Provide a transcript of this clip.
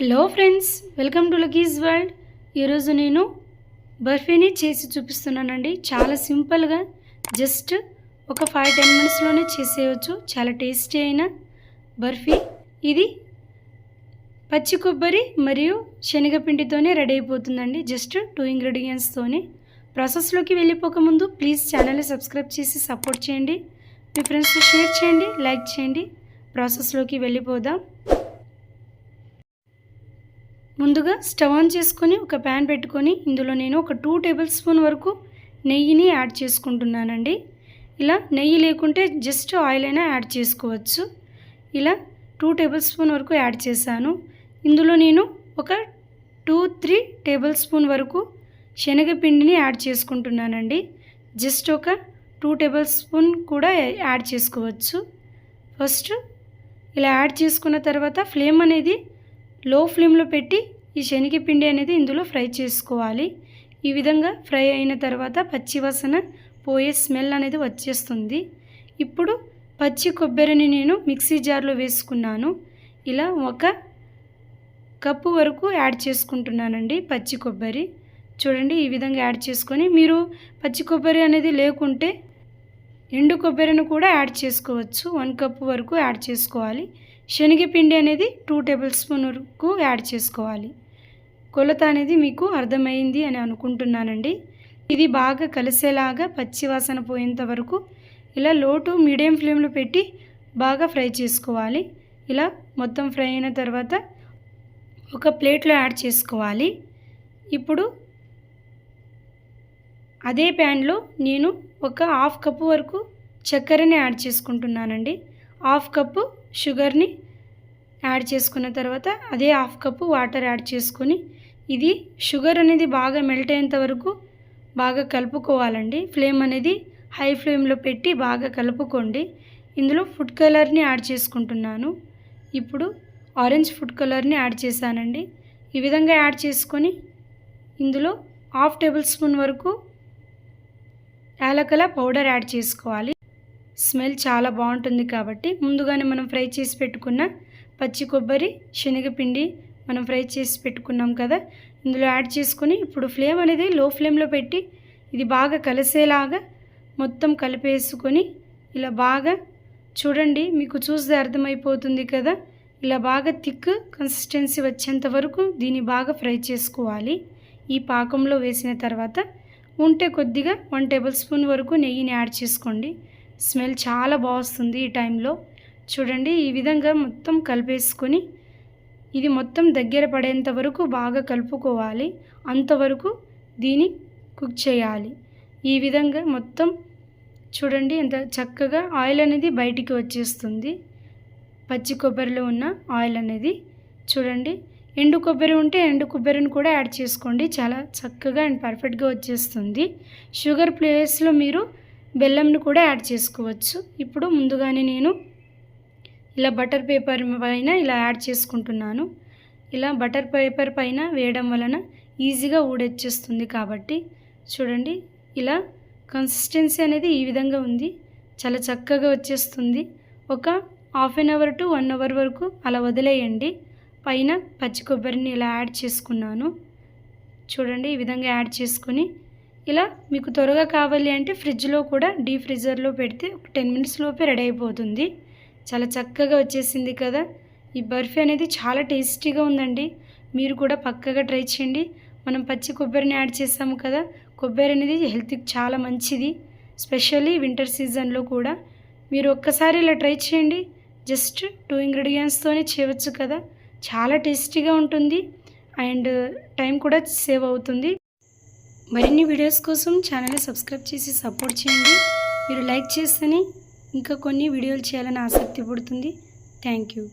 Hello friends welcome to Lucky's world. ఈరోజు నేను బర్ఫీని చేసి చూపిస్తున్నానండి. చాలా సింపుల్గా జస్ట్ ఒక ఫైవ్ టెన్ మినిట్స్లోనే చేసేయచ్చు. చాలా టేస్టీ అయిన బర్ఫీ. ఇది పచ్చి కొబ్బరి మరియు శనగపిండితోనే రెడీ అయిపోతుందండి. జస్ట్ టూ ఇంగ్రీడియంట్స్తోనే ప్రాసెస్లోకి వెళ్ళిపోకముందు ప్లీజ్ ఛానల్ని సబ్స్క్రైబ్ చేసి సపోర్ట్ చేయండి. మీ ఫ్రెండ్స్తో షేర్ చేయండి లైక్ చేయండి. ప్రాసెస్లోకి వెళ్ళిపోదాం. ముందుగా స్టవ్ ఆన్ చేసుకొని ఒక ప్యాన్ పెట్టుకొని ఇందులో నేను ఒక టూ టేబుల్ స్పూన్ వరకు నెయ్యిని యాడ్ చేసుకుంటున్నానండి. ఇలా నెయ్యి లేకుంటే జస్ట్ ఆయిల్ అయినా యాడ్ చేసుకోవచ్చు. ఇలా టూ టేబుల్ స్పూన్ వరకు యాడ్ చేశాను. ఇందులో నేను ఒక టూ త్రీ టేబుల్ స్పూన్ వరకు శనగపిండిని యాడ్ చేసుకుంటున్నానండి. జస్ట్ ఒక టూ టేబుల్ స్పూన్ కూడా యాడ్ చేసుకోవచ్చు. ఫస్ట్ ఇలా యాడ్ చేసుకున్న తర్వాత ఫ్లేమ్ అనేది లో ఫ్లేమ్లో పెట్టి ఈ శనగపిండి అనేది ఇందులో ఫ్రై చేసుకోవాలి. ఈ విధంగా ఫ్రై అయిన తర్వాత పచ్చివాసన పోయే స్మెల్ అనేది వచ్చేస్తుంది. ఇప్పుడు పచ్చి కొబ్బరిని నేను మిక్సీ జార్లో వేసుకున్నాను. ఇలా ఒక కప్పు వరకు యాడ్ చేసుకుంటున్నానండి పచ్చి కొబ్బరి. చూడండి ఈ విధంగా యాడ్ చేసుకొని మీరు పచ్చి కొబ్బరి అనేది లేకుంటే ఎండు కొబ్బరిని కూడా యాడ్ చేసుకోవచ్చు. వన్ కప్పు వరకు యాడ్ చేసుకోవాలి. శనగపిండి అనేది టూ టేబుల్ స్పూన్ వరకు యాడ్ చేసుకోవాలి. కొలత అనేది మీకు అర్థమైంది అని అనుకుంటున్నానండి. ఇది బాగా కలిసేలాగా పచ్చివాసన పోయేంత వరకు ఇలా లోటు మీడియం ఫ్లేమ్లో పెట్టి బాగా ఫ్రై చేసుకోవాలి. ఇలా మొత్తం ఫ్రై అయిన తర్వాత ఒక ప్లేట్లో యాడ్ చేసుకోవాలి. ఇప్పుడు అదే ప్యాన్లో నేను ఒక హాఫ్ కప్పు వరకు చక్కెరని యాడ్ చేసుకుంటున్నానండి. హాఫ్ కప్పు షుగర్ని యాడ్ చేసుకున్న తర్వాత అదే హాఫ్ కప్పు వాటర్ యాడ్ చేసుకొని ఇది షుగర్ అనేది బాగా మెల్ట్ అయ్యేంత వరకు బాగా కలుపుకోవాలండి. ఫ్లేమ్ అనేది హై ఫ్లేమ్లో పెట్టి బాగా కలుపుకోండి. ఇందులో ఫుడ్ కలర్ని యాడ్ చేసుకుంటున్నాను. ఇప్పుడు ఆరెంజ్ ఫుడ్ కలర్ని యాడ్ చేశానండి. ఈ విధంగా యాడ్ చేసుకొని ఇందులో హాఫ్ టేబుల్ స్పూన్ వరకు యాలకల పౌడర్ యాడ్ చేసుకోవాలి. స్మెల్ చాలా బాగుంటుంది కాబట్టి ముందుగానే మనం ఫ్రై చేసి పెట్టుకున్న పచ్చి కొబ్బరి శనగపిండి మనం ఫ్రై చేసి పెట్టుకున్నాం కదా. ఇందులో యాడ్ చేసుకుని ఇప్పుడు ఫ్లేమ్ అనేది లో ఫ్లేమ్లో పెట్టి ఇది బాగా కలిసేలాగా మొత్తం కలిపేసుకొని ఇలా బాగా చూడండి మీకు చూస్తే అర్థమైపోతుంది కదా. ఇలా బాగా థిక్ కన్సిస్టెన్సీ వచ్చేంత వరకు దీన్ని బాగా ఫ్రై చేసుకోవాలి. ఈ పాకంలో వేసిన తర్వాత ఉంటే కొద్దిగా వన్ టేబుల్ స్పూన్ వరకు నెయ్యిని యాడ్ చేసుకోండి. స్మెల్ చాలా బాగుస్తుంది ఈ టైంలో. చూడండి ఈ విధంగా మొత్తం కలిపేసుకొని ఇది మొత్తం దగ్గర పడేంత వరకు బాగా కలుపుకోవాలి. అంతవరకు దీన్ని కుక్ చేయాలి. ఈ విధంగా మొత్తం చూడండి ఎంత చక్కగా ఆయిల్ అనేది బయటికి వచ్చేస్తుంది. పచ్చి కొబ్బరిలో ఉన్న ఆయిల్ అనేది చూడండి ఎండు కొబ్బరి ఉంటే ఎండు కొబ్బరిని కూడా యాడ్ చేసుకోండి. చాలా చక్కగా అండ్ పర్ఫెక్ట్గా వచ్చేస్తుంది. షుగర్ ప్లేస్లో మీరు బెల్లంను కూడా యాడ్ చేసుకోవచ్చు. ఇప్పుడు ముందుగానే నేను ఇలా బటర్ పేపర్ పైన ఇలా యాడ్ చేసుకుంటున్నాను. ఇలా బటర్ పేపర్ పైన వేయడం వలన ఈజీగా ఊడొచ్చేస్తుంది కాబట్టి చూడండి ఇలా కన్సిస్టెన్సీ అనేది ఈ విధంగా ఉంది. చాలా చక్కగా వచ్చేస్తుంది. ఒక half an hour to one hour వరకు అలా వదిలేయండి. పైన పచ్చి కొబ్బరిని ఇలా యాడ్ చేసుకున్నాను. చూడండి ఈ విధంగా యాడ్ చేసుకొని ఇలా మీకు త్వరగా కావాలి అంటే ఫ్రిడ్జ్లో కూడా డీ ఫ్రిజర్లో పెడితే ఒక టెన్ మినిట్స్ లోపే రెడీ అయిపోతుంది. చాలా చక్కగా వచ్చేసింది కదా. ఈ బర్ఫీ అనేది చాలా టేస్టీగా ఉందండి. మీరు కూడా పక్కగా ట్రై చేయండి. మనం పచ్చి కొబ్బరిని యాడ్ చేసాము కదా. కొబ్బరి అనేది హెల్త్కి చాలా మంచిది. స్పెషల్లీ వింటర్ సీజన్లో కూడా. మీరు ఒక్కసారి ఇలా ట్రై చేయండి. జస్ట్ టూ ఇంగ్రీడియంట్స్తోనే చేయవచ్చు కదా. చాలా టేస్టీగా ఉంటుంది. అండ్ టైం కూడా సేవ్ అవుతుంది. మరిన్ని వీడియోస్ కోసం ఛానల్ని సబ్స్క్రైబ్ చేసి సపోర్ట్ చేయండి. మీరు లైక్ చేస్తేనే ఇంకా కొన్ని వీడియోలు చేయాలని ఆసక్తి పడుతుంది. Thank you.